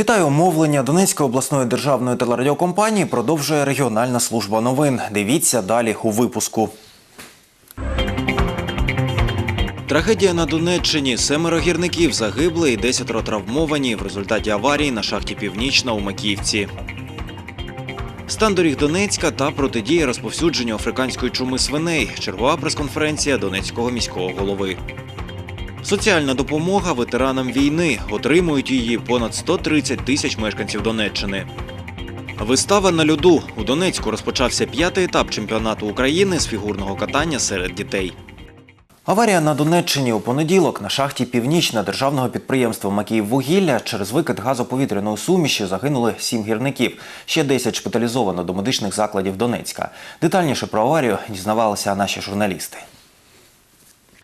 Вітаю мовлення Донецької обласної державної телерадіокомпанії продовжує регіональна служба новин. Дивіться далі у випуску. Трагедія на Донеччині. Семеро гірників загибли і десятеро травмовані в результаті аварії на шахті Північна у Макіївці. Стан доріг Донецька та протидія розповсюдженню африканської чуми свиней. Чергова прес-конференція Донецького міського голови. Соціальна допомога ветеранам війни отримують її понад 130 тисяч мешканців Донеччини. Вистава на льоду у Донецьку розпочався п'ятий етап чемпіонату України з фігурного катання серед дітей. Аварія на Донеччині у понеділок на шахті Північна державного підприємства Макіїввугілля через викид газоповітряної суміші загинули сім гірників. Ще 10 шпиталізовано до медичних закладів Донецька. Детальніше про аварію дізнавалися наші журналісти.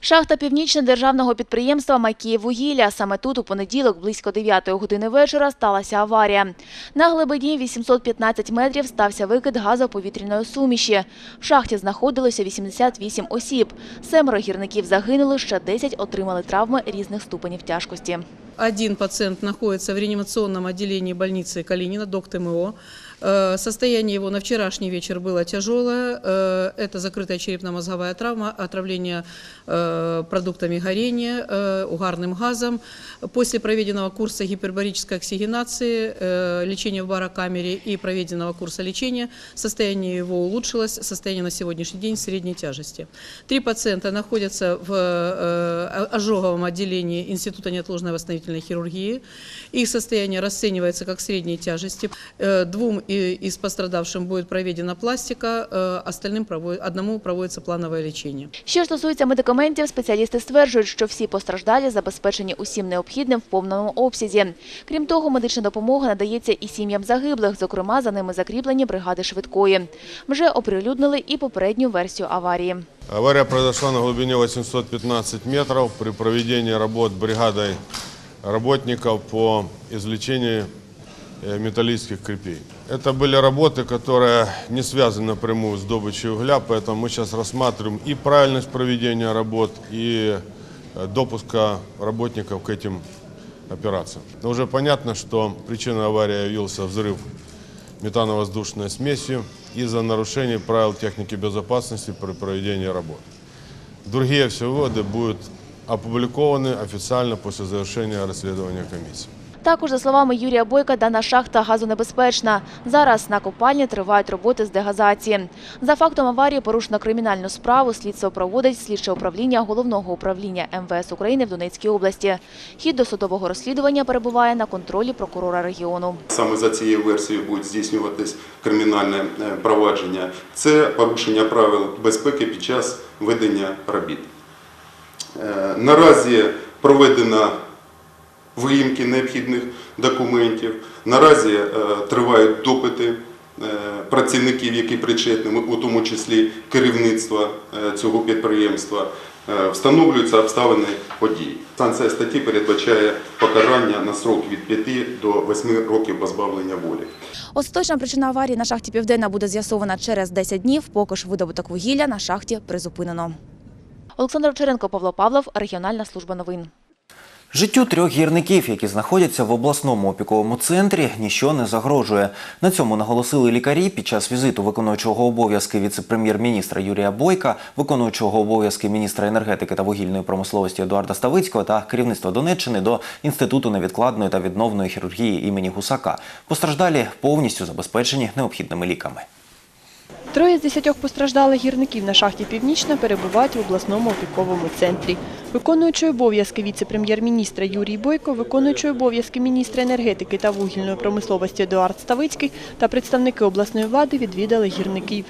Шахта Північне державного підприємства «Майкіїввугілля». Саме тут у понеділок близько 9 години вечора сталася аварія. На глибині 815 метрів стався викид газоповітряної суміші. В шахті знаходилося 88 осіб. Семеро гірників загинули, ще 10 отримали травми різних ступенів тяжкості. Один пациент находится в реанимационном отделении больницы Калинина, док ТМО. Э, Состояние его на вчерашний вечер было тяжелое. Э, Это закрытая черепно-мозговая травма, отравление э, продуктами горения, угарным газом. После проведенного курса гипербарической оксигенации, лечения в барокамере и проведенного курса лечения, состояние его улучшилось, состояние на сегодняшний день средней тяжести. Три пациента находятся в ожоговом отделении Института неотложной восстановительной хирургии. Их состояние расценивается как средней тяжести. Двум и- из пострадавшим будет проведена пластика, э, остальным проводит, одному проводится плановое лечение. Що стосується медикаментів, спеціалісти стверджують, що всі постраждалі забезпечені усім необхідним в повному обсязі. Крім того, медична допомога надається і сім'ям загиблих, зокрема, за ними закріплені бригади швидкої. Вже оприлюднили і попередню версію аварії. Авария произошла на глубине 815 метров при проведении работ бригадой работников по извлечению э, металлических крепей. Это были работы, которые не связаны напрямую с добычей угля, поэтому мы сейчас рассматриваем и правильность проведения работ, и э, допуска работников к этим операциям. Но уже понятно, что причиной аварии явился взрыв метановоздушной смесью из-за нарушений правил техники безопасности при проведении работ. Другие все выводы будут опубликованы официально после завершения расследования комиссии. Також, за словами Юрія Бойка, дана шахта газонебезпечна. Зараз на копальні тривають роботи з дегазації. За фактом аварії порушено кримінальну справу. Слідство проводить слідче управління Головного управління МВС України в Донецькій області. Хід досудового розслідування перебуває на контролі прокурора регіону. Саме за цією версією буде здійснюватись кримінальне е, провадження. Це порушення правил безпеки під час ведення робіт. Е, Наразі проведено виїмки необхідних документів. Наразі е, тривають допити е, працівників, які причетні, у тому числі керівництва е, цього підприємства. Встановлюються обставини подій. Санкція статті передбачає покарання на срок від 5 до 8 років позбавлення волі. Остаточна причина аварії на шахті Південна буде з'ясована через 10 днів, поки ж видобуток вугілля на шахті призупинено. Олександр Черенко, Павло Павлов, регіональна служба новин. Життю трьох гірників, які знаходяться в обласному опіковому центрі, ніщо не загрожує. На цьому наголосили лікарі під час візиту виконуючого обов'язки віце-прем'єр-міністра Юрія Бойка, виконуючого обов'язки міністра енергетики та вугільної промисловості Едуарда Ставицького та керівництва Донеччини до Інституту невідкладної та відновної хірургії імені Гусака. Постраждалі повністю забезпечені необхідними ліками. Троє з десятьох постраждалих гірників на шахті Північна перебувають в обласному опіковому центрі. Виконуючий обов'язки віце-прем'єр-міністра Юрій Бойко, виконуючий обов'язки міністра енергетики та вугільної промисловості Едуард Ставицький та представники обласної влади відвідали гірників.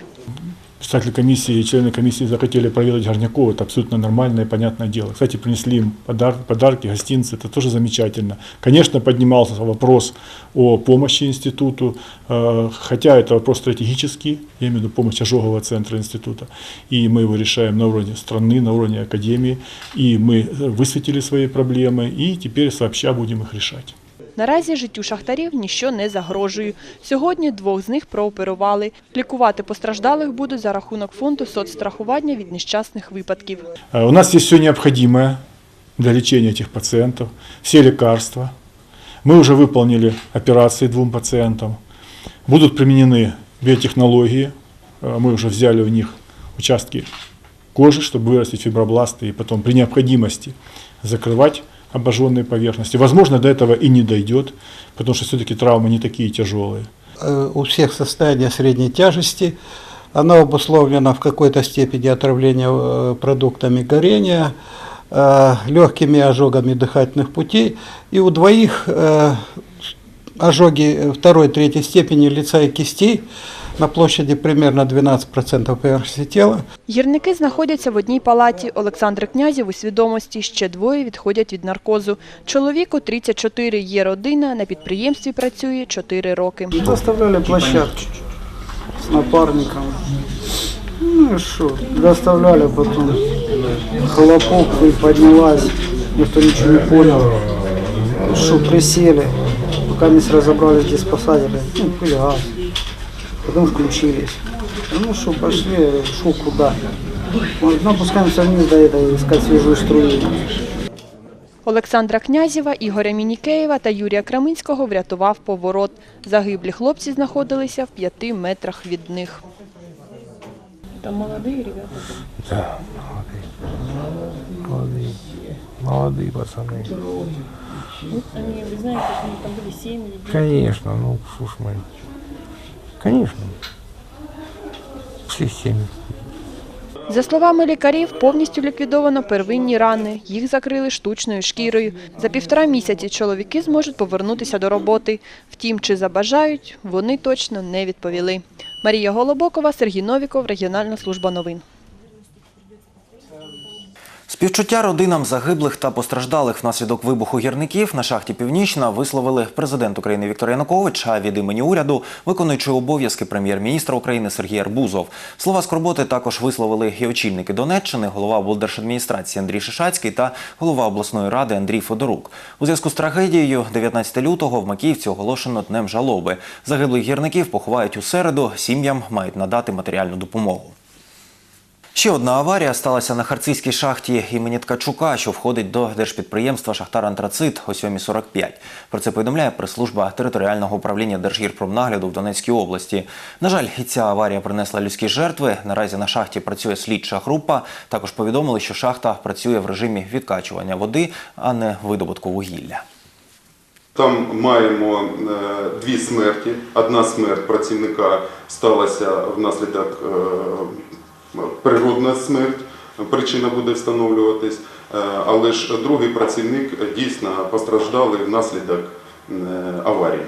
Представители комиссии и члены комиссии захотели проведать горняков, это абсолютно нормальное и понятное дело. Кстати, принесли им подар- подарки, гостинцы, это тоже замечательно. Конечно, поднимался вопрос о помощи институту, э, хотя это вопрос стратегический, я имею в виду помощь ожогового центра института, и мы его решаем на уровне страны, на уровне академии, и мы высветили свои проблемы, и теперь сообща будем их решать. Наразі життю шахтарів ніщо не загрожує. Сьогодні двох з них прооперували. Лікувати постраждалих будуть за рахунок фонду соцстрахування від нещасних випадків. Э, У нас есть все необходимое для лечения этих пациентов, все лекарства. Мы уже выполнили операции двум пациентам. Будут применены биотехнологии. Э, Мы уже взяли у них участки кожи, чтобы вырастить фибробласты и потом при необходимости закрывать Обожженные поверхности. Возможно, до этого и не дойдет, потому что все-таки травмы не такие тяжелые. Э, у всех состояние средней тяжести. Оно обусловлено в какой-то степени отравления э, продуктами горения, э, легкими ожогами дыхательных путей. И у двоих ожоги второй, третьей степени лица и кистей на площади примерно 12% поверхности тела. Гірники знаходяться в одній палаті. Олександр Князів у свідомості. Ще двоє відходять від наркозу. Чоловіку 34, є родина, на підприємстві працює 4 роки. Доставляли площадки с напарником. Ну что, доставляли потом. Хлопок и поднялась, никто ничего не понял. Что, присели, пока не разобрались, где спасатели, ну, пили газ. Потом включились. Ну что, пошли, шел куда. Вот, ну, опускаемся вниз до этого, искать свежую струю. Олександра Князєва, Ігоря Мінікеєва та Юрія Краминського врятував поворот. Загиблі хлопці знаходилися в п'яти метрах від них. Да, молодые. Молодые. Молодые пацаны. Они, вы знаете, у них там были семьи, дети. Конечно, ну, слушай, Конечно. Все. За словами лікарів, повністю ліквідовано первинні рани. Їх закрили штучною шкірою. За півтора місяці чоловіки зможуть повернутися до роботи. Втім, чи забажають, вони точно не відповіли. Марія Голобокова, Сергій Новіков, Регіональна служба новин. Співчуття родинам загиблих та постраждалих внаслідок вибуху гірників на шахті Північна висловили президент України Віктор Янукович, а від імені уряду виконуючий обов'язки прем'єр-міністра України Сергій Арбузов. Слова скорботи також висловили і очільники Донеччини, голова облдержадміністрації Андрій Шишацький та голова обласної ради Андрій Федорук. У зв'язку з трагедією 19 лютого в Макіївці оголошено днем жалоби. Загиблих гірників поховають у середу. Сім'ям мають надати матеріальну допомогу. Ще одна аварія сталася на харцизькій шахті імені Ткачука, що входить до держпідприємства Шахтар Антрацит о 7.45. Про це повідомляє прес-служба територіального управління Держгірпромнагляду в Донецькій області. На жаль, і ця аварія принесла людські жертви. Наразі на шахті працює слідча група. Також повідомили, що шахта працює в режимі відкачування води, а не видобутку вугілля. Там маємо е, дві смерті. Одна смерть працівника сталася внаслідок е, природна смерть, причина буде встановлюватись, Е, але ж другий працівник дійсно постраждали внаслідок е, аварії.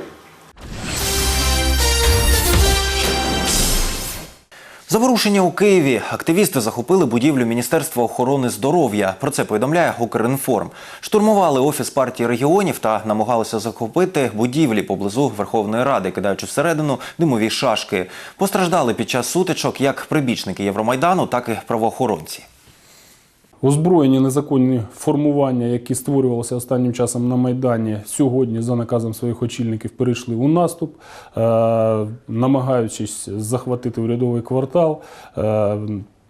Заворушення у Києві. Активісти захопили будівлю Міністерства охорони здоров'я. Про це повідомляє Укрінформ. Штурмували офіс партії регіонів та намагалися захопити будівлі поблизу Верховної Ради, кидаючи всередину димові шашки. Постраждали під час сутичок як прибічники Євромайдану, так і правоохоронці. Озброєні незаконні формування, які створювалися останнім часом на Майдані, сьогодні за наказом своїх очільників перейшли у наступ, е, намагаючись захватити урядовий квартал.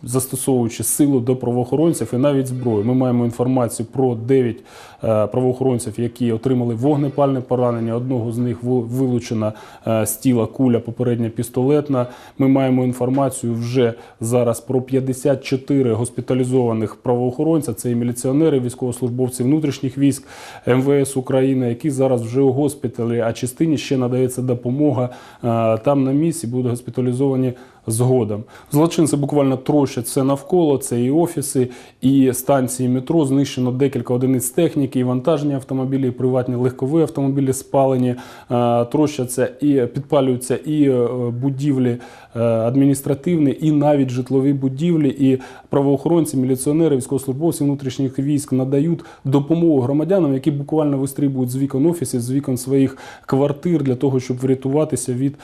Застосовуючи силу до правоохоронців і навіть зброю, ми маємо інформацію про 9 е, правоохоронців, які отримали вогнепальне поранення. Одного з них вил- вилучена е, з тіла куля, попередня пістолетна. Ми маємо інформацію вже зараз про 54 госпіталізованих правоохоронця. Це і міліціонери, військовослужбовці внутрішніх військ МВС України, які зараз вже у госпіталі. А частині ще надається допомога е, там на місці, будуть госпіталізовані згодом. Злочинці буквально трощать все навколо. Це і офіси, і станції метро. Знищено декілька одиниць техніки, і вантажні автомобілі, і приватні легкові автомобілі спалені, е, трощаться і підпалюються і е, будівлі е, адміністративні, і навіть житлові будівлі. І правоохоронці, міліціонери, військовослужбовці внутрішніх військ надають допомогу громадянам, які буквально вистрибують з вікон офісів, з вікон своїх квартир для того, щоб врятуватися від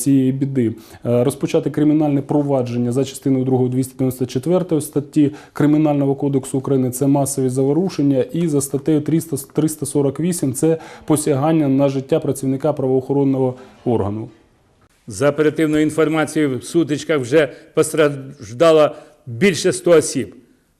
цієї біди. Розпочати кримінальне провадження за частиною 2 294 статті Кримінального кодексу України це масові заворушення, і за статтею 300 348 це посягання на життя працівника правоохоронного органу. За оперативною інформацією, в сутичках вже постраждало більше 100 осіб.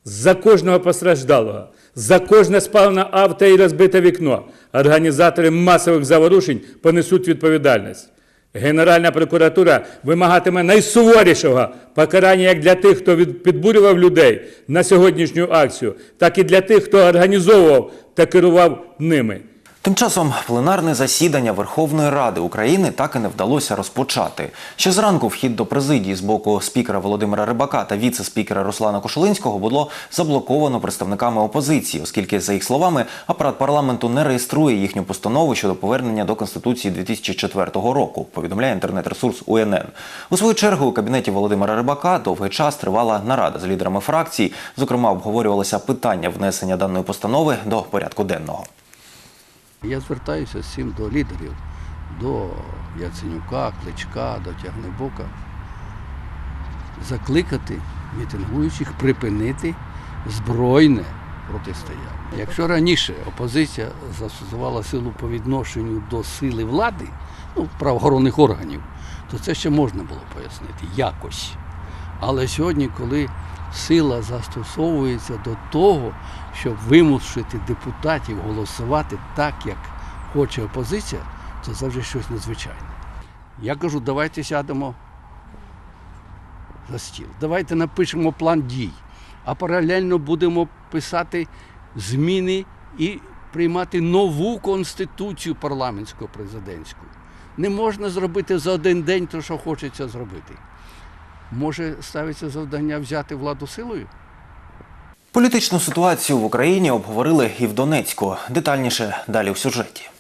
За кожного постраждалого За кожне спалене авто і розбите вікно організатори масових заворушень понесуть відповідальність. Генеральна прокуратура вимагатиме найсуворішого покарання як для тих, хто підбурював людей на сьогоднішню акцію, так і для тих, хто організовував та керував ними. Тим часом пленарне засідання Верховної Ради України так і не вдалося розпочати. Ще зранку вхід до президії з боку спікера Володимира Рибака та віце-спікера Руслана Кошулинського було заблоковано представниками опозиції, оскільки, за їх словами, апарат парламенту не реєструє їхню постанову щодо повернення до Конституції 2004 року, повідомляє інтернет-ресурс УНН. У свою чергу у кабінеті Володимира Рибака довгий час тривала нарада з лідерами фракцій. Зокрема, обговорювалося питання внесення даної постанови до порядку денного. Я звертаюся всім до лідерів, до Яценюка, Кличка, до Тягнебока, закликати мітингуючих припинити збройне протистояння. Якщо раніше опозиція застосувала силу по відношенню до сили влади, ну, правоохоронних органів, то це ще можна було пояснити якось. Але сьогодні, коли сила застосовується до того, щоб вимусити депутатів голосувати так, як хоче опозиція, це завжди щось надзвичайне. Я кажу, давайте сядемо за стіл. Давайте напишемо план дій, а паралельно будемо писати зміни і приймати нову конституцію парламентську президентську. Не можна зробити за один день те, що хочеться зробити. Може ставиться завдання взяти владу силою? Політичну ситуацію в Україні обговорили і в Донецьку. Детальніше далі в сюжеті.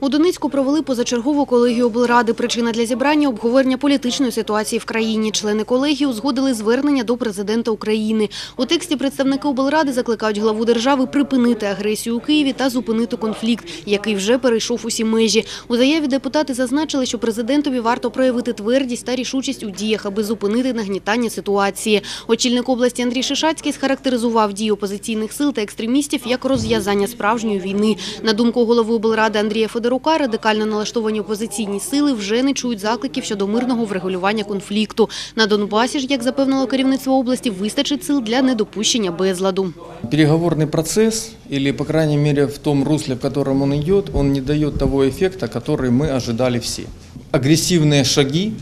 У Донецьку провели позачергову колегію облради. Причина для зібрання – обговорення політичної ситуації в країні. Члени колегії узгодили звернення до президента України. У тексті представники облради закликають главу держави припинити агресію у Києві та зупинити конфлікт, який вже перейшов усі межі. У заяві депутати зазначили, що президентові варто проявити твердість та рішучість у діях, аби зупинити нагнітання ситуації. Очільник області Андрій Шишацький схарактеризував дії опозиційних сил та екстремістів як розв'язання справжньої війни. На думку голови облради Андрія Федорука, радикально налаштовані опозиційні сили вже не чують закликів щодо мирного врегулювання конфлікту. На Донбасі ж, як запевнило керівництво області, вистачить сил для недопущення безладу. Переговорный процесс, или, по крайней мере, в том русле, в котором он идет, он не дает того эффекта, который мы ожидали все. Агрессивные шаги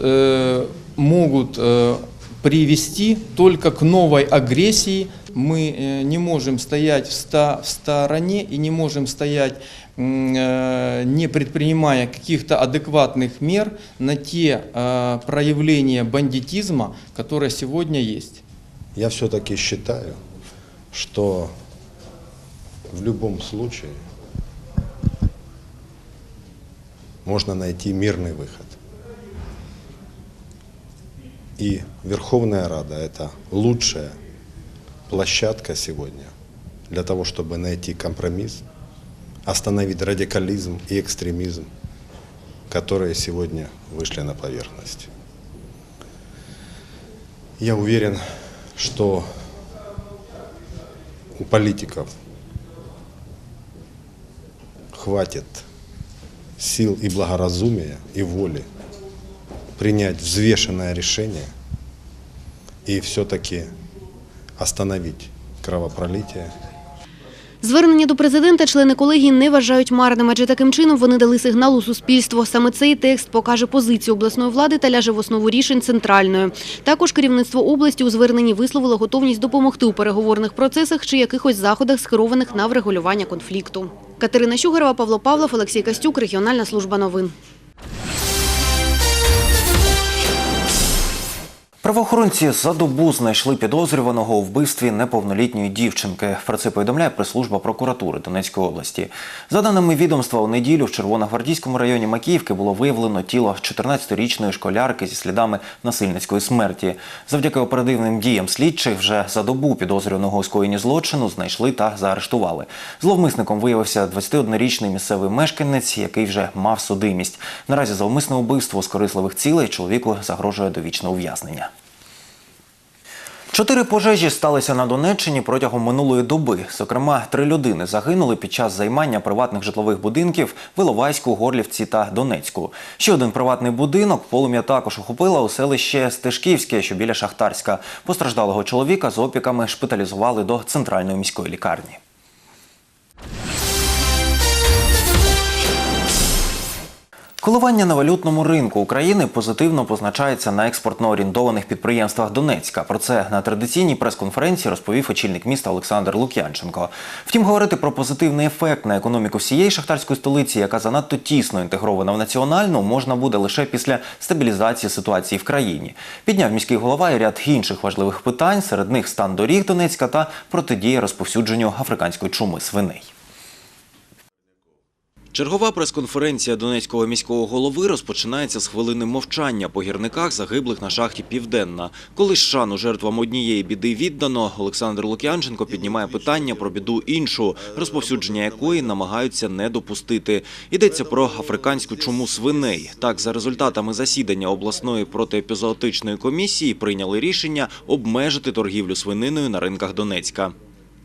э, могут э, привести только к новой агрессии. Мы э, не можем стоять в, ста- в стороне и не можем стоять, м, э, не предпринимая каких-то адекватных мер на те э, проявления бандитизма, которые сегодня есть. Я все-таки считаю, что в любом случае можно найти мирный выход. И Верховная Рада – это лучшая площадка сегодня для того, чтобы найти компромисс, остановить радикализм и экстремизм, которые сегодня вышли на поверхность. Я уверен, что у политиков хватит сил и благоразумия и воли принять взвешенное решение и все-таки остановить кровопролитие Звернення до президента члени колегії не вважають марним, адже таким чином вони дали сигнал у суспільство. Саме цей текст покаже позицію обласної влади та ляже в основу рішень центральної. Також керівництво області у зверненні висловило готовність допомогти у переговорних процесах чи якихось заходах, скерованих на врегулювання конфлікту. Катерина Щугарова, Павло Павлов, Олексій Костюк, Регіональна служба новин. Правоохоронці за добу знайшли підозрюваного у вбивстві неповнолітньої дівчинки. Про це повідомляє прес-служба прокуратури Донецької області. За даними відомства, у неділю в Червоногвардійському районі Макіївки було виявлено тіло 14-річної школярки зі слідами насильницької смерті. Завдяки оперативним діям слідчих вже за добу підозрюваного у скоєнні злочину знайшли та заарештували. Зловмисником виявився 21-річний місцевий мешканець, який вже мав судимість. Наразі за умисне вбивство з корисливих цілей чоловіку загрожує довічне ув'язнення. Чотири пожежі сталися на Донеччині протягом минулої доби. Зокрема, три людини загинули під час займання приватних житлових будинків в Іловайську, Горлівці та Донецьку. Ще один приватний будинок полум'я також охопила у селище Стежківське, що біля Шахтарська. Постраждалого чоловіка з опіками шпиталізували до центральної міської лікарні. Коливання на валютному ринку України позитивно позначається на експортно орієнтованих підприємствах Донецька. Про це на традиційній прес-конференції розповів очільник міста Олександр Лук'янченко. Втім, говорити про позитивний ефект на економіку всієї шахтарської столиці, яка занадто тісно інтегрована в національну, можна буде лише після стабілізації ситуації в країні. Підняв міський голова і ряд інших важливих питань, серед них стан доріг Донецька та протидія розповсюдженню африканської чуми свиней. Чергова прес-конференція Донецького міського голови розпочинається з хвилини мовчання по гірниках, загиблих на шахті Південна. Коли шану жертвам однієї біди віддано, Олександр Лук'янченко піднімає питання про біду іншу, розповсюдження якої намагаються не допустити. Йдеться про африканську чуму свиней. Так, за результатами засідання обласної протиепізоотичної комісії прийняли рішення обмежити торгівлю свининою на ринках Донецька.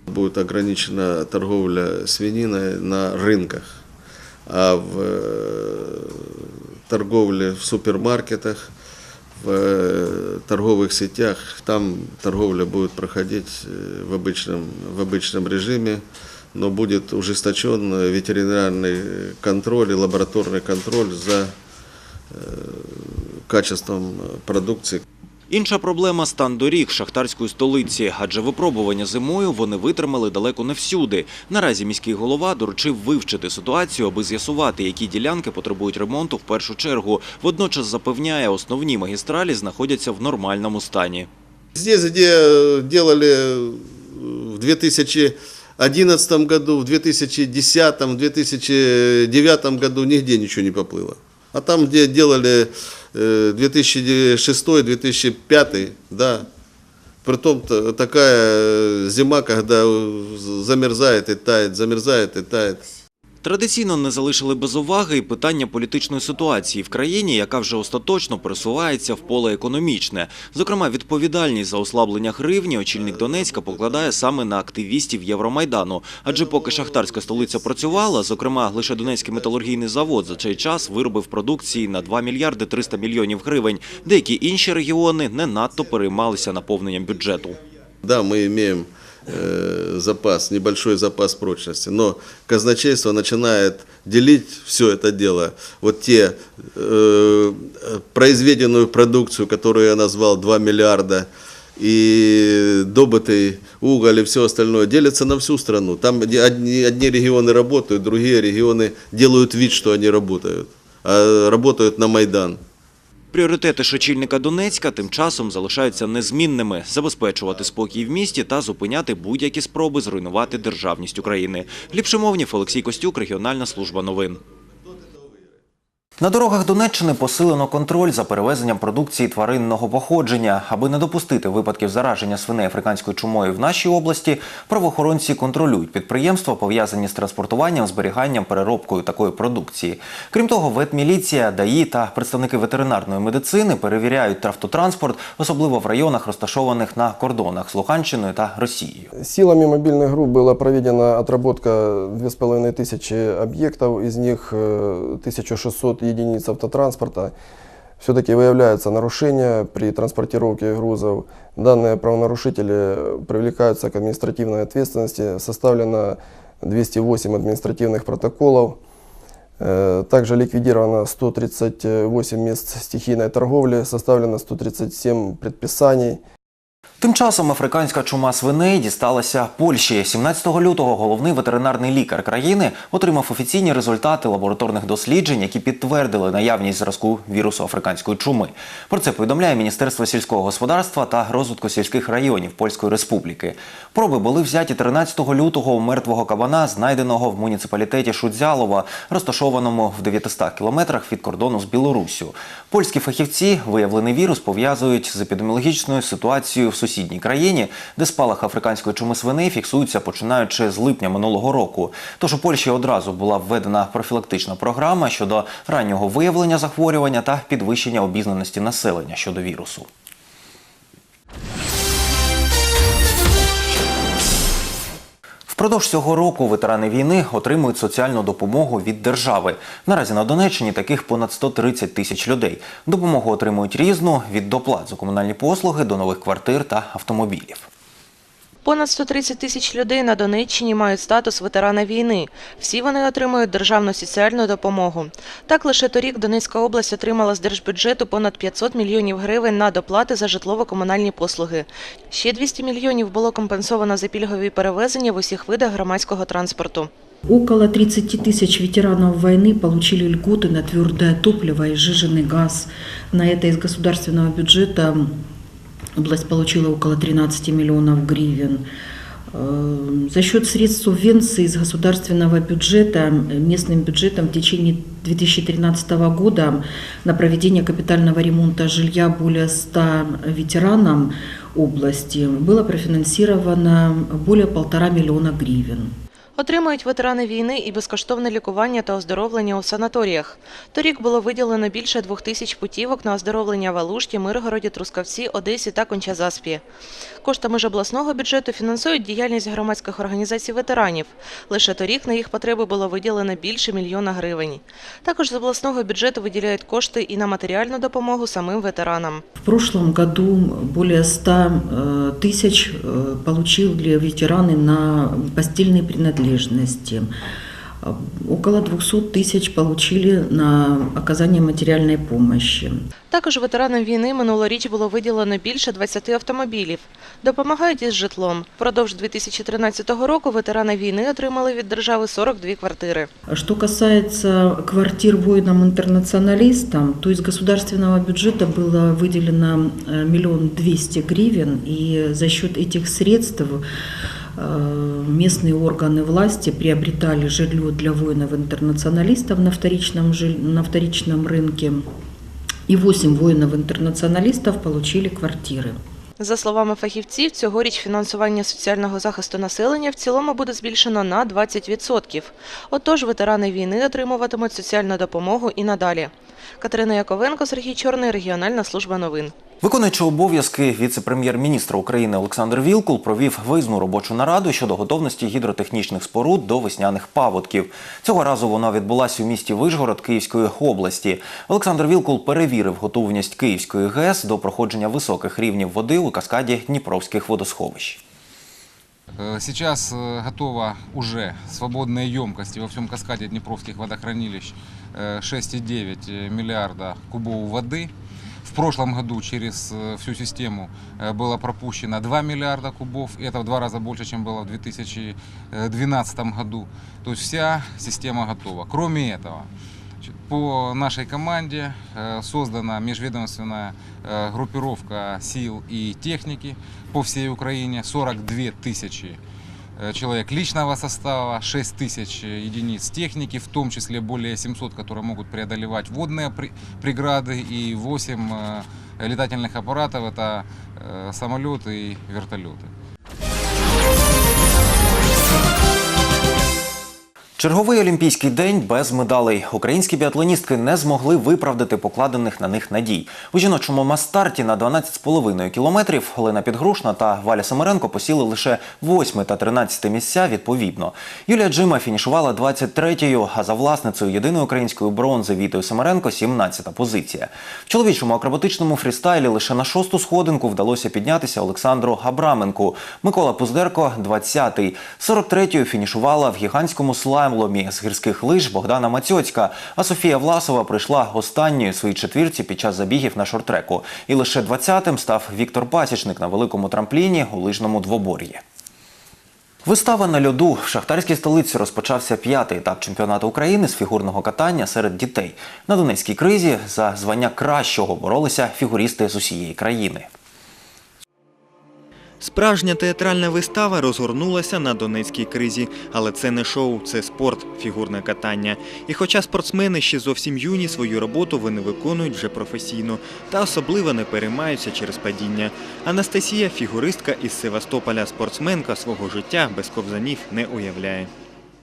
Будет ограничена торговля свининой на рынках, а в э, торговле в супермаркетах, в э, торговых сетях, там торговля будет проходить э, в обычном, в обычном режиме, но будет ужесточен ветеринарный контроль и лабораторный контроль за качеством продукции. Інша проблема – стан доріг шахтарської столиці, адже випробування зимою вони витримали далеко не всюди. Наразі міський голова доручив вивчити ситуацію, аби з'ясувати, які ділянки потребують ремонту в першу чергу. Водночас запевняє, основні магістралі знаходяться в нормальному стані. Здесь, где делали в 2011 году, в 2010, в 2009 году, нигде ничего не поплыло. А там, где делали э, 2006-2005, да, притом то такая зима, когда замерзает и тает, замерзает и тает. Традиційно не залишили без уваги і питання політичної ситуації в країні, яка вже остаточно пересувається в поле економічне. Зокрема, відповідальність за ослаблення гривні очільник Донецька покладає саме на активістів Євромайдану. Адже поки шахтарська столиця працювала, зокрема, лише Донецький металургійний завод за цей час виробив продукції на 2 мільярди 300 мільйонів гривень. Деякі інші регіони не надто переймалися наповненням бюджету. Да, мы имеем э, запас, небольшой запас прочности, но казначейство начинает делить все это дело. Вот те э, произведенную продукцию, которую я назвал 2 миллиарда, и добытый уголь и все остальное делятся на всю страну. Там одни, одни регионы работают, другие регионы делают вид, что они работают, а работают на Майдан. Пріоритети ж очільника Донецька тим часом залишаються незмінними – забезпечувати спокій в місті та зупиняти будь-які спроби зруйнувати державність України. Ліпшимовнів Олексій Костюк, регіональна служба новин. На дорогах Донеччини посилено контроль за перевезенням продукції тваринного походження. Аби не допустити випадків зараження свиней африканською чумою в нашій області, правоохоронці контролюють підприємства, пов'язані з транспортуванням, зберіганням, переробкою такої продукції. Крім того, ветміліція, ДАІ та представники ветеринарної медицини перевіряють автотранспорт, особливо в районах, розташованих на кордонах з Луганщиною та Росією. Силами мобильных групп была проведена отработка 2500 объектов, из них э, 1600 единиц автотранспорта. Все-таки выявляются нарушения при транспортировке грузов. Данные правонарушители привлекаются к административной ответственности. Составлено 208 административных протоколов. Э, Также ликвидировано 138 мест стихийной торговли, составлено 137 предписаний. Тим часом африканська чума свиней дісталася Польщі. 17 лютого головний ветеринарний лікар країни отримав офіційні результати лабораторних досліджень, які підтвердили наявність зразку вірусу африканської чуми. Про це повідомляє Міністерство сільського господарства та розвитку сільських районів Польської Республіки. Проби були взяті 13 лютого у мертвого кабана, знайденого в муніципалітеті Шудзялова, розташованому в 900 кілометрах від кордону з Білоруссю. Польські фахівці виявлений вірус пов'язують з епідеміологічною ситуацією в сусідній країні, де спалах африканської чуми свиней фіксується починаючи з липня минулого року. Тож у Польщі одразу була введена профілактична програма щодо раннього виявлення захворювання та підвищення обізнаності населення щодо вірусу. Впродовж цього року ветерани війни отримують соціальну допомогу від держави. Наразі на Донеччині таких понад 130 тисяч людей. Допомогу отримують різну від доплат за комунальні послуги до нових квартир та автомобілів. Понад 130 тисяч людей на Донеччині мають статус ветерана війни. Всі вони отримують державну соціальну допомогу. Так, лише торік Донецька область отримала з держбюджету понад 500 мільйонів гривень на доплати за житлово-комунальні послуги. Ще 200 мільйонів було компенсовано за пільгові перевезення в усіх видах громадського транспорту. Около 30 тысяч ветеранов войны получили льготы на твердое топливо и сжиженный газ. На это из государственного бюджета область получила около 13 миллионов гривен. Э, За счет средств субвенций из государственного бюджета местным бюджетом в течение 2013 года на проведение капитального ремонта жилья более 100 ветеранам области было профинансировано более полтора миллиона гривен. Отримують ветерани війни і безкоштовне лікування та оздоровлення у санаторіях. Торік було виділено більше двох тисяч путівок на оздоровлення в Алушті, Миргороді, Трускавці, Одесі та Кончазаспі. Коштами ж обласного бюджету фінансують діяльність громадських організацій ветеранів. Лише торік на їх потреби було виділено більше мільйона гривень. Також з обласного бюджету виділяють кошти і на матеріальну допомогу самим ветеранам. В прошлом году более 100 э, тысяч э, получили ветераны на постельные принадлежности. Э, Около 200 тысяч получили на оказание материальной помощи. Також ветеранам війни минулоріч було виділено більше 20 автомобілів. Допомагають із житлом. Впродовж 2013 року ветерани війни отримали від держави 42 квартири. Что касается квартир воинам-интернационалистам, то из государственного бюджета было выделено э, миллион двести гривен, и за счет этих средств э, местные органы власти приобретали жилье для воинов-интернационалистов на вторичном, жиль- на вторичном рынке, и 8 воинов-интернационалистов получили квартиры. За словами фахівців, цьогоріч фінансування соціального захисту населення в цілому буде збільшено на 20%. Отож, ветерани війни отримуватимуть соціальну допомогу і надалі. Катерина Яковенко, Сергій Чорний, регіональна служба новин. Виконуючи обов'язки віце-прем'єр-міністра України Олександр Вілкул провів виїзну робочу нараду щодо готовності гідротехнічних споруд до весняних паводків. Цього разу вона відбулася у місті Вишгород Київської області. Олександр Вілкул перевірив готовність Київської ГЕС до проходження високих рівнів води у каскаді Дніпровських водосховищ. Э, Сейчас э, готова уже свободные емкости во всем каскаде Днепровских водохранилищ э, 6,9 миллиарда кубов воды. В прошлом году через э, всю систему э, было пропущено 2 миллиарда кубов. и Это в два раза больше, чем было в 2012 году. То есть вся система готова. Кроме этого, Значит, По нашей команде э, создана межведомственная э, группировка сил и техники по всей Украине, 42 тысячи э, человек личного состава, 6 тысяч единиц техники, в том числе более 700, которые могут преодолевать водные при- преграды и 8 э, летательных аппаратов, это э, самолеты и вертолеты. Черговий олімпійський день без медалей. Українські біатлоністки не змогли виправдати покладених на них надій. У жіночому мас-старті на 12,5 кілометрів Олена Підгрушна та Валя Самаренко посіли лише 8 та 13 місця відповідно. Юлія Джима фінішувала 23-ю, а за власницею єдиної української бронзи Вітою Самаренко 17-та позиція. В чоловічому акробатичному фрістайлі лише на шосту сходинку вдалося піднятися Олександру Абраменку. Микола Пуздерко 20-й. 43-ю фінішувала в гігантському слаймломі з гірських лиж Богдана Мацьоцька, а Софія Власова прийшла останньою своїй четвірці під час забігів на шорт-треку. І лише 20-тим став Віктор Пасічник на великому трампліні у лижному двобор'ї. Вистава на льоду в шахтарській столиці розпочався п'ятий етап чемпіонату України з фігурного катання серед дітей. На Донецькій кризі за звання кращого боролися фігурісти з усієї країни. Справжня театральна вистава розгорнулася на Донецькій кризі, але це не шоу, це спорт, фігурне катання. І хоча спортсмени ще зовсім юні, свою роботу вони виконують вже професійно та особливо не переймаються через падіння. Анастасія, фігуристка із Севастополя, спортсменка свого життя без ковзанів не уявляє.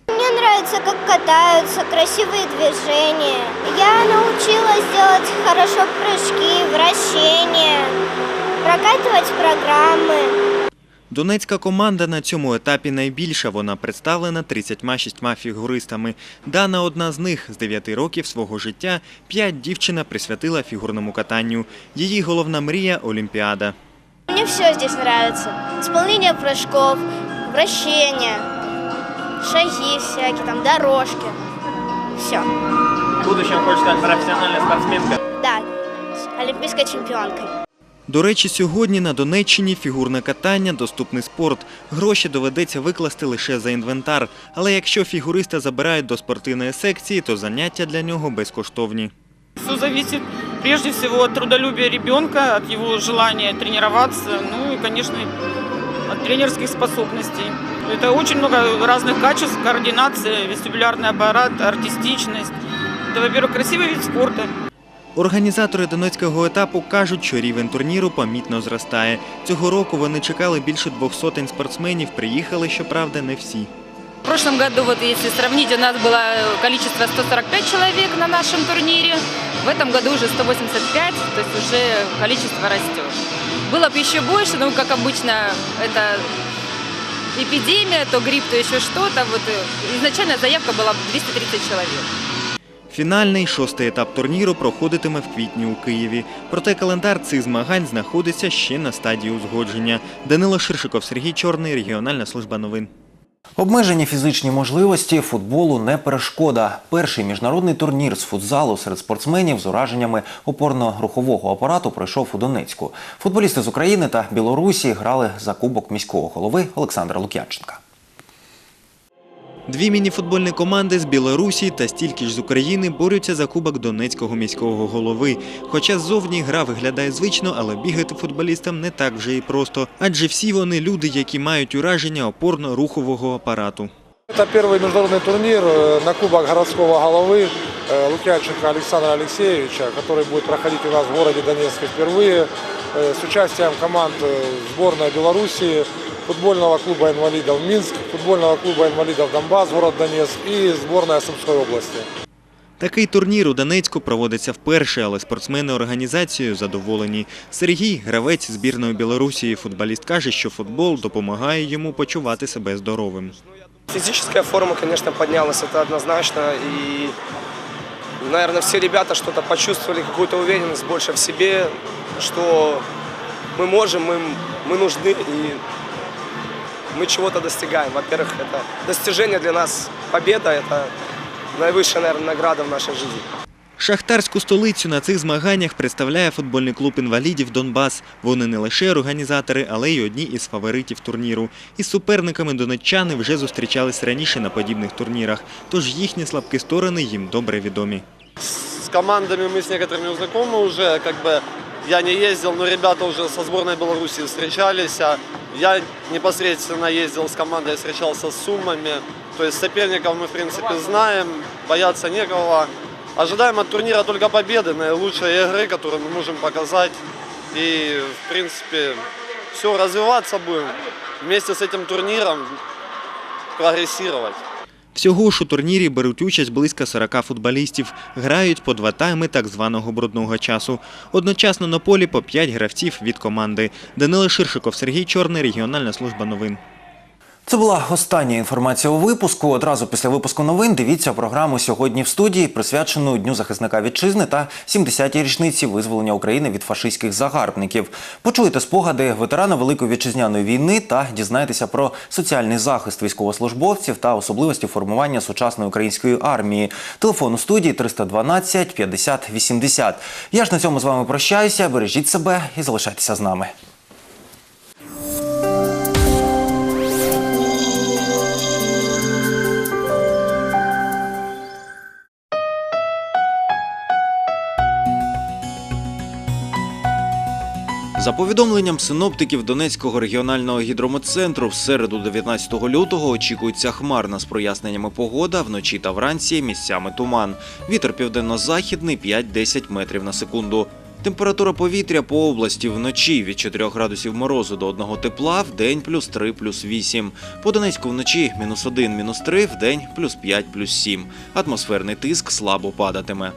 Мне нравится, как катаются, красивые движения. Я научилась делать хорошо прыжки, вращения, прокатывать программы. Донецька команда на цьому етапі найбільша. Вона представлена 36 фігуристами. Дана одна з них з 9 років свого життя. П'ять дівчина присвятила фігурному катанню. Її головна мрія Олімпіада. Мне все здесь нравится. Исполнение прыжков, вращения, шаги всякие, там дорожки. Все. В будущем хочеш стати професіональною спортсменкою? Да, олимпийской чемпионкой. До речі, сьогодні на Донеччині фігурне катання доступний спорт. Гроші доведеться викласти лише за інвентар. Але якщо фігуриста забирають до спортивної секції, то заняття для нього безкоштовні. Все зависит прежде всего от трудолюбия ребенка, от его желания тренироваться, ну и, конечно, от тренерских способностей. Это очень много разных качеств, координация, вестибулярный аппарат, артистичность. Это, во-первых, красивый вид спорта. Організатори донецького етапу кажуть, що рівень турніру помітно зростає. Цього року вони чекали більше двох сотень спортсменів. Приїхали, щоправда, не всі. В прошлом году, вот если сравнить, у нас было количество 145 человек на нашем турнире. В этом году уже 185, то есть уже количество растет. Было бы еще больше, но как обычно это эпидемия, то грипп, то еще что-то. Вот э, изначально заявка была 230 человек. Фінальний шостий етап турніру проходитиме в квітні у Києві. Проте календар цих змагань знаходиться ще на стадії узгодження. Данило Ширшиков, Сергій Чорний, регіональна служба новин. Обмежені фізичні можливості футболу не перешкода. Перший міжнародний турнір з футзалу серед спортсменів з ураженнями опорно-рухового апарату пройшов у Донецьку. Футболісти з України та Білорусі грали за кубок міського голови Олександра Лук'янченка. Дві мініфутбольні команди з Білорусі та стільки ж з України борються за кубок Донецького міського голови. Хоча ззовні гра виглядає звично, але бігати футболістам не так вже і просто, адже всі вони люди, які мають ураження опорно-рухового апарату. Это первый международный турнир э, на Кубок городского головы э, Лукьянченко Александра Алексеевича, который будет проходить у нас в городе Донецке впервые э, с участием команд сборной Белоруссии, футбольного клуба инвалидов Минск, футбольного клуба инвалидов Донбасс, город Донецк и сборная Сумской области. Такий турнір у Донецьку проводиться вперше, але спортсмени організацією задоволені. Сергій, гравець збірної Білорусі, футболіст каже, що футбол допомагає йому почувати себе здоровим. Физическая форма, конечно, поднялась, это однозначно. И, наверное, все ребята что-то почувствовали, какую-то уверенность больше в себе, что мы можем, мы, мы нужны и мы чего-то достигаем. Во-первых, это достижение для нас, победа, это наивысшая, наверное, награда в нашей жизни. Шахтарську столицю на цих змаганнях представляє футбольний клуб інвалідів Донбас. Вони не лише організатори, але й одні із фаворитів турніру. Із суперниками донеччани вже зустрічались раніше на подібних турнірах, тож їхні слабкі сторони їм добре відомі. С командами мы с некоторыми знакомы уже, как бы я не ездил, но ребята уже со сборной Беларуси встречались. а Я непосредственно ездил с командой, встречался с Суммами. То есть соперников мы, в принципе, знаем, бояться некого. Ожидаем от турнира только победы, наилучшей игры, которую мы можем показать. И, в принципе, все, развиваться будем. Вместе с этим турниром прогрессировать. Всього ж у турнірі беруть участь близько 40 футболістів, грають по два тайми так званого брудного часу. Одночасно на полі по 5 гравців від команди. Данила Ширшиков, Сергій Чорний, регіональна служба новин. Це була остання інформація у випуску. Одразу після випуску новин дивіться програму сьогодні в студії, присвячену Дню захисника вітчизни та 70-й річниці визволення України від фашистських загарбників. Почуєте спогади ветерана Великої вітчизняної війни та дізнаєтеся про соціальний захист військовослужбовців та особливості формування сучасної української армії. Телефон у студії 312 50 80. Я ж на цьому з вами прощаюся. Бережіть себе і залишайтеся з нами. За повідомленням синоптиків Донецького регіонального гідрометцентру, в середу 19 лютого очікується хмарна з проясненнями погода, вночі та вранці місцями туман. Вітер південно-західний 5-10 метрів на секунду. Температура повітря по області вночі від 4 градусів морозу до 1 тепла, в день плюс 3, плюс 8. По Донецьку вночі мінус 1, мінус 3, в день плюс 5, плюс 7. Атмосферний тиск слабо падатиме.